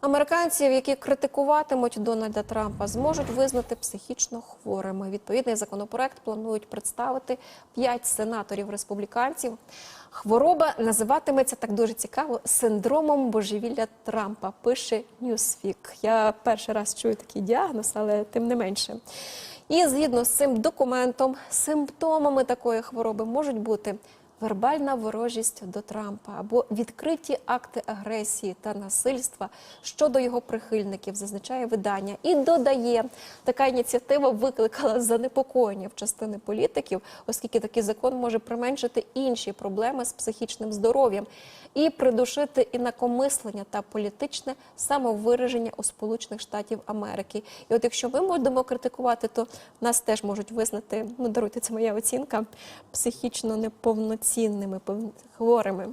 Американців, які критикуватимуть Дональда Трампа, зможуть визнати психічно хворими. Відповідний законопроект планують представити п'ять сенаторів республіканців. Хвороба називатиметься так дуже цікаво синдромом божевілля Трампа. Пише Newsweek. Я перший раз чую такий діагноз, але тим не менше. І згідно з цим документом, симптомами такої хвороби можуть бути вербальна ворожість до Трампа або відкриті акти агресії та насильства щодо його прихильників, зазначає видання. І додає, така ініціатива викликала занепокоєння в частини політиків, оскільки такий закон може применшити інші проблеми з психічним здоров'ям і придушити інакомислення та політичне самовираження у Сполучених Штатів Америки. І от якщо ми будемо критикувати, то нас теж можуть визнати, ну даруйте, це моя оцінка, психічно неповноцінними, пов- хворими.